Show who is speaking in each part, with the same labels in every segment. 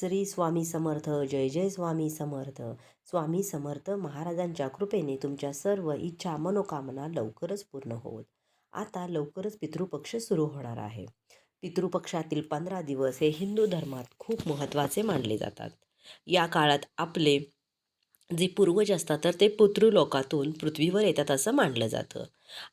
Speaker 1: श्री स्वामी समर्थ जय जय स्वामी समर्थ. स्वामी समर्थ महाराजांच्या कृपेने तुमच्या सर्व इच्छा मनोकामना लवकरच पूर्ण होत आता लवकरच पितृपक्ष सुरू होणार आहे. पितृपक्षातील पंधरा दिवस हे हिंदू धर्मात खूप महत्त्वाचे मानले जातात. या काळात आपले जे पूर्वज असतात तर ते पितृलोकातून पृथ्वीवर येतात असं मानलं जातं.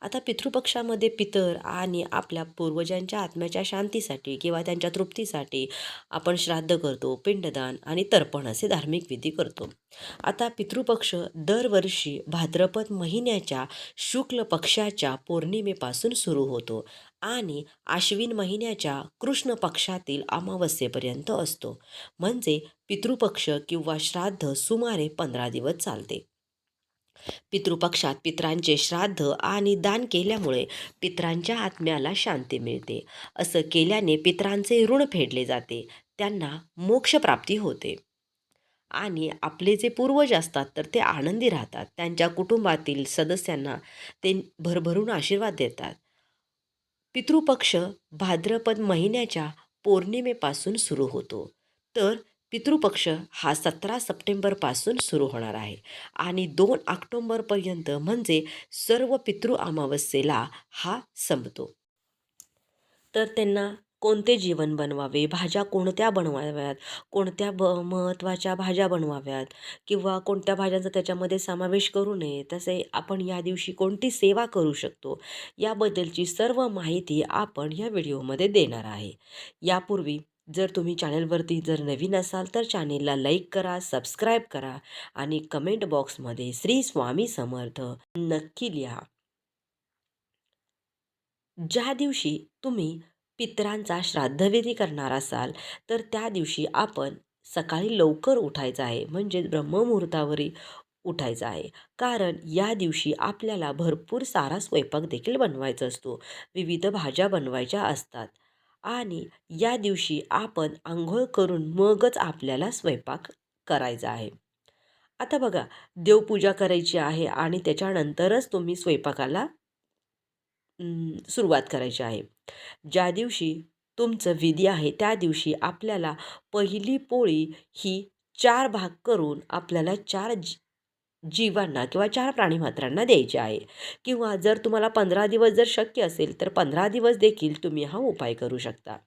Speaker 1: आता पितृपक्षामध्ये पितर आणि आपल्या पूर्वजांच्या आत्म्याच्या शांतीसाठी किंवा त्यांच्या तृप्तीसाठी आपण श्राद्ध करतो पिंडदान आणि तर्पण असे धार्मिक विधी करतो. आता पितृपक्ष दरवर्षी भाद्रपद महिन्याच्या शुक्ल पक्षाच्या पौर्णिमेपासून सुरू होतो आणि आश्विन महिन्याच्या कृष्ण पक्षातील अमावस्येपर्यंत असतो. म्हणजे पितृपक्ष किंवा श्राद्ध सुमारे पंधरा दिवस चालते. पितृपक्षात पित्रांचे श्राद्ध आणि दान केल्यामुळे पित्रांच्या आत्म्याला शांती मिळते. असं केल्याने पित्रांचे ऋण फेडले जाते त्यांना मोक्षप्राप्ती होते. आणि आपले जे पूर्वज असतात तर ते आनंदी राहतात. त्यांच्या कुटुंबातील सदस्यांना ते भरभरून आशीर्वाद देतात. पितृपक्ष भाद्रपद महिन्याच्या पौर्णिमेपासून सुरू होतो. तर पितृपक्ष हा सतरा सप्टेंबरपासून सुरू होणार आहे आणि दोन ऑक्टोंबरपर्यंत म्हणजे सर्व पितृ अमावस्येला हा संपतो. तर त्यांना कोणते जीवन बनवावे? भाज्या कोणत्या बनवाव्यात? कोणत्या ब महत्त्वाच्या भाज्या बनवाव्यात? किंवा कोणत्या भाज्यांचा त्याच्यामध्ये समावेश करू नये? तसे आपण या दिवशी कोणती सेवा करू शकतो? याबद्दलची सर्व माहिती आपण या व्हिडिओमध्ये देणार आहे. यापूर्वी जर तुम्ही चॅनलवरती जर नवीन असाल तर चॅनेलला लाईक करा सबस्क्राईब करा आणि कमेंट बॉक्समध्ये श्री स्वामी समर्थ नक्की लिहा. ज्या दिवशी तुम्ही पितरांचा श्राद्धविधी करणार असाल तर त्या दिवशी आपण सकाळी लवकर उठायचं आहे म्हणजेच ब्रह्ममुहूर्तावरी उठायचं आहे. कारण या दिवशी आपल्याला भरपूर सारा स्वयंपाक देखील बनवायचा असतो. विविध भाज्या बनवायच्या असतात. आणि या दिवशी आपण आंघोळ करून मगच आपल्याला स्वयंपाक करायचा आहे. आता बघा देवपूजा करायची आहे आणि त्याच्यानंतरच तुम्ही स्वयंपाकाला सुरुवात करायची आहे. ज्या दिवशी तुमचं विधी आहे त्या दिवशी आपल्याला पहिली पोळी ही चार भाग करून आपल्याला चार जी जीवांना किंवा चार प्राणीमात्रांना द्यायचे आहे. किंवा जर तुम्हाला पंधरा दिवस जर शक्य असेल तर पंधरा दिवस देखील तुम्ही हा उपाय करू शकता.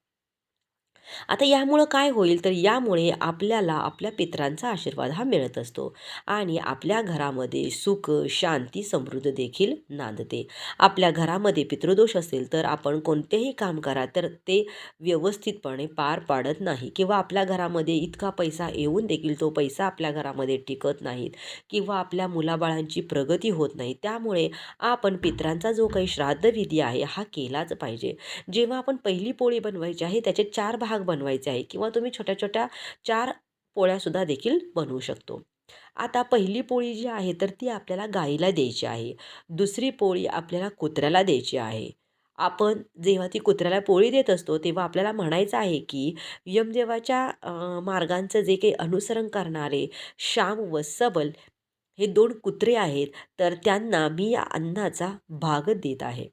Speaker 1: आता यामुळं काय होईल? तर यामुळे आपल्याला आपल्या पितरांचा आशीर्वाद हा मिळत असतो आणि आपल्या घरामध्ये सुख शांती समृद्ध देखील नांदते. आपल्या घरामध्ये पितृदोष असेल तर आपण कोणतेही काम करा तर ते व्यवस्थितपणे पार पाडत नाही किंवा आपल्या घरामध्ये इतका पैसा येऊन देखील तो पैसा आपल्या घरामध्ये टिकत नाहीत किंवा आपल्या मुलाबाळांची प्रगती होत नाही. त्यामुळे आपण पितरांचा जो काही श्राद्धविधी आहे हा केलाच पाहिजे. जेव्हा आपण पहिली पोळी बनवायची आहे त्याचे चार भाग भाग बनवायचे आहे किंवा तुम्ही छोट्या छोट्या चार पोळ्यासुद्धा देखील बनवू शकतो. आता पहिली पोळी जी आहे तर ती आपल्याला गाईला द्यायची आहे. दुसरी पोळी आपल्याला कुत्र्याला द्यायची आहे. आपण जेव्हा ती कुत्र्याला पोळी देत असतो तेव्हा आपल्याला म्हणायचं आहे की यमदेवाच्या मार्गांचं जे काही अनुसरण करणारे श्याम व सबल हे दोन कुत्रे आहेत तर त्यांना मी या अन्नाचा भाग देत आहे.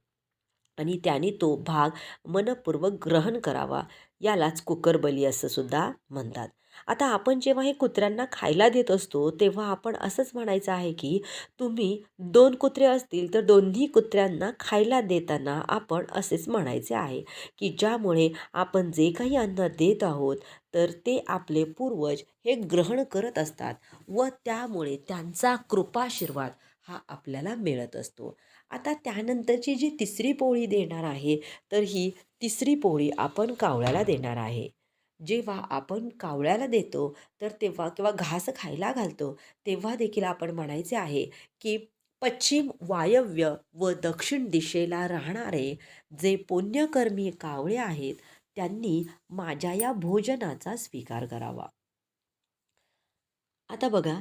Speaker 1: आणि त्याने तो भाग मनपूर्वक ग्रहण करावा. यालाच कुकरबली असं सुद्धा म्हणतात. आता आपण जेव्हा हे कुत्र्यांना खायला देत असतो तेव्हा आपण असंच म्हणायचं आहे की तुम्ही दोन कुत्रे असतील तर दोन्ही कुत्र्यांना खायला देताना आपण असेच म्हणायचे आहे की ज्यामुळे आपण जे काही अन्न देत आहोत तर ते आपले पूर्वज हे ग्रहण करत असतात व त्यामुळे त्यांचा कृपाशीर्वाद हा आपल्याला मिळत असतो. आता त्यानंतरची जी तिसरी पोळी देणार आहे तर ही तिसरी पोळी आपण कावळ्याला देणार आहे. जेव्हा आपण कावळ्याला देतो तर तेव्हा किंवा घास खायला घालतो तेव्हा देखील आपण म्हणायचे आहे की पश्चिम वायव्य व दक्षिण दिशेला राहणारे जे पुण्यकर्मी कावळे आहेत त्यांनी माझ्या या भोजनाचा स्वीकार करावा. आता बघा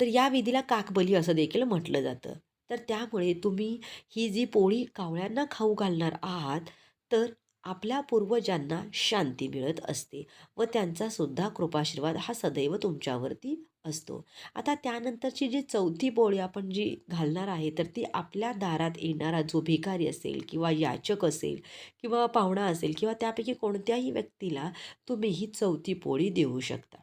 Speaker 1: तर या विधीला काकबली असं देखील म्हटलं जातं. तर त्यामुळे तुम्ही ही जी पोळी कावळ्यांना खाऊ घालणार आहात तर आपल्या पूर्वजांना शांती मिळत असते व त्यांचासुद्धा कृपाशीर्वाद हा सदैव तुमच्यावरती असतो. आता त्यानंतरची जी चौथी पोळी आपण जी घालणार आहे तर ती आपल्या दारात येणारा जो भिकारी असेल किंवा याचक असेल किंवा पाहुणा असेल किंवा त्यापैकी कोणत्याही व्यक्तीला तुम्ही ही चौथी पोळी देऊ शकता.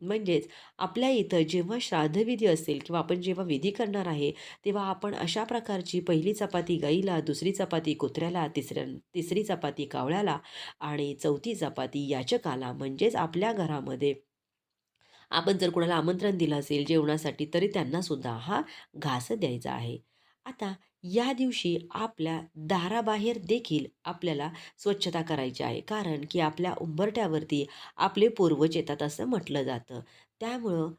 Speaker 1: म्हणजेच आपल्या इथं जेव्हा श्राद्धविधी असेल किंवा आपण जेव्हा विधी करणार आहे तेव्हा आपण अशा प्रकारची पहिली चपाती गाईला दुसरी चपाती कुत्र्याला तिसऱ्या तिसरी चपाती कावळ्याला आणि चौथी चपाती याचकाला म्हणजेच आपल्या घरामध्ये आपण जर कोणाला आमंत्रण दिलं असेल जेवणासाठी तरी त्यांनासुद्धा हा घास द्यायचा आहे. आता या दिवशी आपल्या दाराबाहेर देखील आपल्याला स्वच्छता करायची आहे. कारण की आपल्या उंबरठ्यावरती आपले पूर्वज येतात असं म्हटलं जातं. त्यामुळं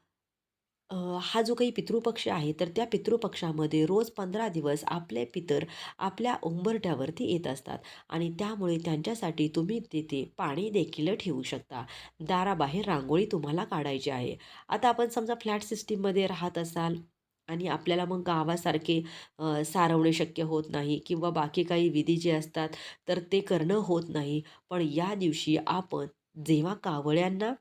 Speaker 1: हा जो काही पितृपक्ष आहे तर त्या पितृपक्षामध्ये रोज पंधरा दिवस आपले पितर आपल्या उंबरठ्यावरती येत असतात. आणि त्यामुळे त्यांच्यासाठी तुम्ही तिथे पाणी देखील ठेवू शकता. दाराबाहेर रांगोळी तुम्हाला काढायची आहे. आता आपण समजा फ्लॅट सिस्टीममध्ये राहत असाल आणि आपल्याला मग गावासारखे सारवणे शक्य होत नाही किंवा बाकी काही विधी जे असतात तर ते करणं होत नाही. पण या दिवशी आपण जेव्हा कावळ्यांना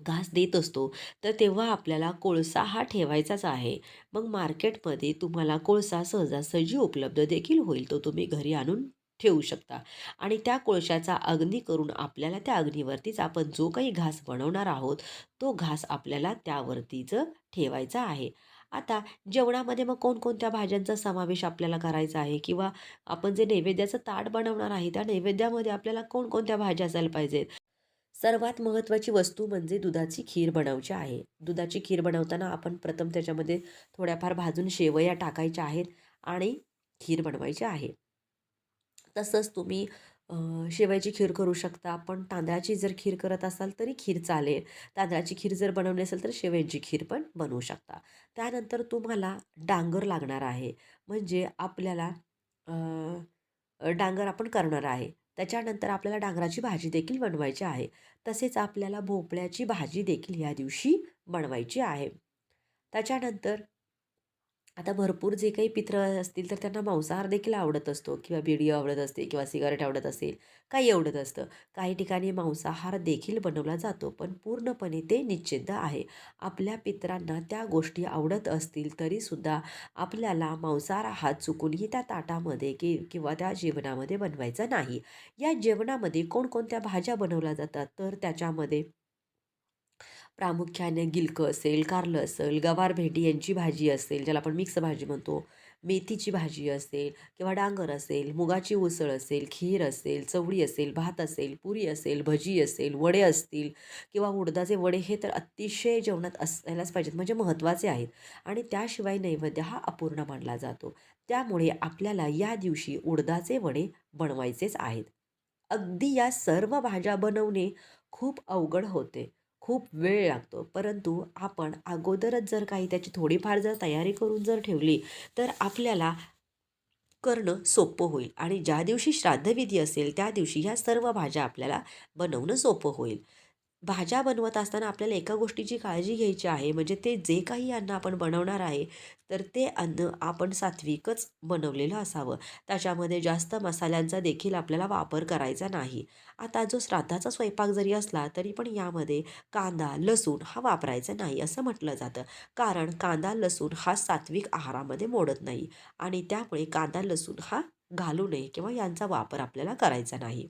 Speaker 1: घास देत असतो तर तेव्हा आपल्याला कोळसा हा ठेवायचाच आहे. मग मार्केटमध्ये तुम्हाला कोळसा सहजासहजी उपलब्ध देखील होईल तो तुम्ही घरी आणून ठेवू शकता. आणि त्या कोळशाचा अग्नी करून आपल्याला त्या अग्नीवरतीच आपण जो काही घास बनवणार आहोत तो घास आपल्याला त्यावरतीच ठेवायचा आहे. आता जेवणामध्ये मग कोणकोणत्या भाज्यांचा समावेश आपल्याला करायचा आहे? किंवा आपण जे नैवेद्याचं ताट बनवणार आहे त्या नैवेद्यामध्ये आपल्याला कोणकोणत्या भाज्या असायला पाहिजेत? सर्वात महत्त्वाची वस्तू म्हणजे दुधाची खीर बनवायची आहे. दुधाची खीर बनवताना आपण प्रथम त्याच्यामध्ये थोड्याफार भाजून शेवया टाकायच्या आहेत आणि खीर बनवायची आहे. तसंच तुम्ही शेवयाची खीर करू शकता. पण तांदळाची जर खीर करत असाल तरी खीर चालेल. तांदळाची खीर जर बनवली असेल तर शेवयांची खीर पण बनवू शकता. त्यानंतर तुम्हाला डांगर लागणार आहे. म्हणजे आपल्याला डांगर आपण करणार आहे. त्याच्यानंतर आपल्याला डांगराची भाजी देखील बनवायची आहे. तसेच आपल्याला भोपळ्याची भाजी देखील या दिवशी बनवायची आहे. त्याच्यानंतर आता भरपूर जे काही पित्र असतील तर त्यांना मांसाहार देखील आवडत असतो किंवा बिडी आवडत असते किंवा सिगारेट आवडत असेल काही आवडत असतं. काही ठिकाणी मांसाहार देखील बनवला जातो पण पूर्णपणे ते निश्चिद्ध आहे. आपल्या पित्रांना त्या गोष्टी आवडत असतील तरीसुद्धा आपल्याला मांसाहार हा चुकूनही त्या ताटामध्ये की किंवा त्या जेवणामध्ये बनवायचा नाही. या जेवणामध्ये कोणकोणत्या भाज्या बनवल्या जातात? तर त्याच्यामध्ये प्रामुख्याने गिलकं असेल कारलं असेल गवार भेंडी यांची भाजी असेल ज्याला आपण मिक्स भाजी म्हणतो. मेथीची भाजी असेल किंवा डांगर असेल मुगाची उसळ असेल खीर असेल चवळी असेल भात असेल पुरी असेल भजी असेल वडे असतील किंवा उडदाचे वडे हे तर अतिशय जेवणात असायलाच पाहिजेत म्हणजे महत्त्वाचे आहेत. आणि त्याशिवाय नैवेद्य हा अपूर्ण मानला जातो. त्यामुळे आपल्याला या दिवशी उडदाचे वडे बनवायचेच आहेत. अगदी या सर्व भाज्या बनवणे खूप अवघड होते. खूप वेळ लागतो. परंतु आपण अगोदरच जर काही त्याची थोडीफार जर तयारी करून जर ठेवली तर आपल्याला करणं सोपं होईल. आणि ज्या दिवशी श्राद्धविधी असेल त्या दिवशी ह्या सर्व भाज्या आपल्याला बनवणं सोपं होईल. भाज्या बनवत असताना आपल्याला एका गोष्टीची काळजी घ्यायची आहे म्हणजे ते जे काही अन्न आपण बनवणार आहे तर ते अन्न आपण सात्विकच बनवलेलं असावं. त्याच्यामध्ये जास्त मसाल्यांचा देखील आपल्याला वापर करायचा नाही. आता जो श्राद्धाचा स्वयंपाक जरी असला तरी पण यामध्ये कांदा लसूण हा वापरायचा नाही असं म्हटलं जातं. कारण कांदा लसूण हा सात्विक आहारामध्ये मोडत नाही आणि त्यामुळे कांदा लसूण हा घालू नये किंवा यांचा वापर आपल्याला करायचा नाही.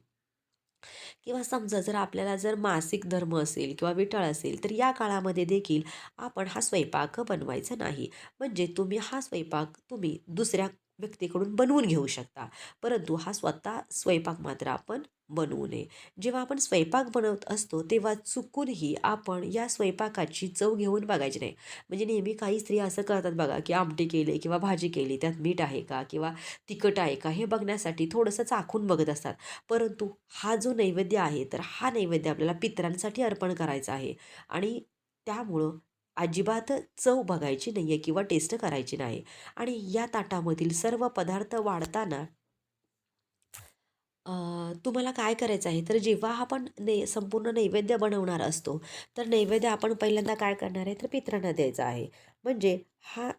Speaker 1: किंवा समजा जर आपल्याला जर मासिक धर्म असेल किंवा विठळ असेल तर या काळामध्ये देखील आपण हा स्वयंपाक बनवायचा नाही. म्हणजे तुम्ही हा स्वयंपाक तुम्ही दुसऱ्या व्यक्तीकडून बनवून घेऊ शकता. परंतु हा स्वतः स्वयंपाक मात्र आपण बनवू नये. जेव्हा आपण स्वयंपाक बनवत असतो तेव्हा चुकूनही आपण या स्वयंपाकाची चव घेऊन बघायची नाही. म्हणजे नेहमी काही स्त्रिया असं करतात बघा की आमटी केले किंवा भाजी केली त्यात मीठ आहे का किंवा तिखट आहे का हे बघण्यासाठी थोडंसं चाखून बघत असतात. परंतु हा जो नैवेद्य आहे तर हा नैवेद्य आपल्याला पितरांसाठी अर्पण करायचा आहे. आणि त्यामुळं अजिबात चव बघायची नाही आहे किंवा टेस्ट करायची नाही. आणि या ताटामधील सर्व पदार्थ वाढताना तुम्हाला काय करायचं आहे? तर जेव्हा आपण ने संपूर्ण नैवेद्य बनवणार असतो तर नैवेद्य आपण पहिल्यांदा काय करणार आहे? तर पितरांना द्यायचा आहे. म्हणजे हा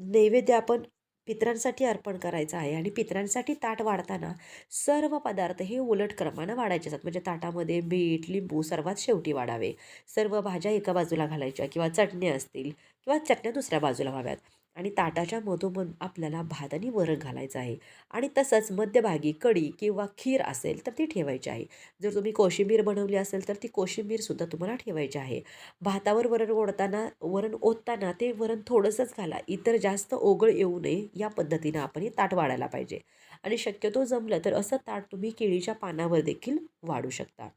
Speaker 1: नैवेद्य आपण पितरांसाठी अर्पण करायचं आहे आणि पितरांसाठी ताट वाढताना सर्व पदार्थ हे उलट क्रमानं वाढायचे असतात. म्हणजे ताटामध्ये मीठ लिंबू सर्वात शेवटी वाढावे. सर्व भाज्या एका बाजूला घालायच्या किंवा चटण्या असतील किंवा चटण्या दुसऱ्या बाजूला व्हाव्यात. आणि ताटाच्या मधोमध आपल्याला भात आणि वरण घालायचं आहे. आणि तसंच मध्यभागी कढी किंवा खीर असेल तर ती ठेवायची आहे. जर तुम्ही कोशिंबीर बनवली असेल तर ती कोशिंबीरसुद्धा तुम्हाला ठेवायची आहे. भातावर वरण ओढताना वरण ओतताना ते वरण थोडंसंच घाला. इतर जास्त ओघळ येऊ नये या पद्धतीनं आपण हे ताट वाढायला पाहिजे. आणि शक्यतो जमलं तर असं ताट तुम्ही केळीच्या पानावर देखील वाढू शकता.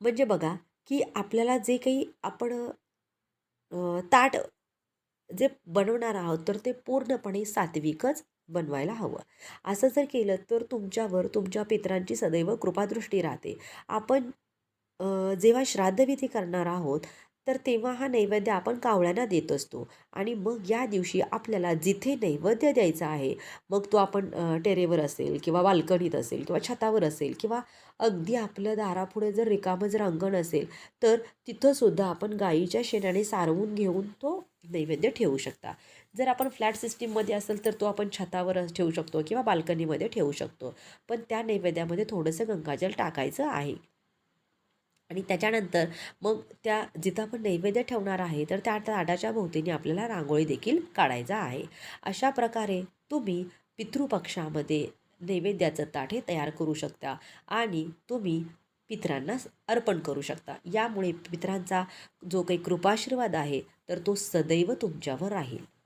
Speaker 1: म्हणजे बघा की आपल्याला जे काही आपण ताट जे बनवणार आहोत तर ते पूर्णपणे सात्विकच बनवायला हवं. असं जर केलं तर तुमच्यावर तुमच्या पितरांची सदैव कृपादृष्टी राहते. आपण जेव्हा श्राद्धविधी करणार आहोत तर तेव्हा हा नैवेद्य आपण कावळ्यांना देत असतो. आणि मग या दिवशी आपल्याला जिथे नैवेद्य द्यायचा आहे मग तो आपण टेरेवर असेल किंवा बाल्कनीत असेल किंवा छतावर असेल किंवा अगदी आपलं दारापुढे जर रिकामं जर अंगण असेल तर तिथंसुद्धा आपण गाईच्या शेणाने सारवून घेऊन तो नैवेद्य ठेवू शकता. जर आपण फ्लॅट सिस्टीममध्ये असेल तर तो आपण छतावर ठेवू शकतो किंवा बाल्कनीमध्ये ठेवू शकतो. पण त्या नैवेद्यामध्ये थोडंसं गंगाजल टाकायचं आहे. आणि त्याच्यानंतर मग त्या जिथं आपण नैवेद्य ठेवणार आहे तर त्या ताटाच्या भोवतीने आपल्याला रांगोळी देखील काढायचा आहे. अशा प्रकारे तुम्ही पितृपक्षामध्ये नैवेद्याचं ताट हे तयार करू शकता आणि तुम्ही पितरांना अर्पण करू शकता. यामुळे पित्रांचा जो काही कृपाशीर्वाद आहे तर तो सदैव तुमच्यावर राहील.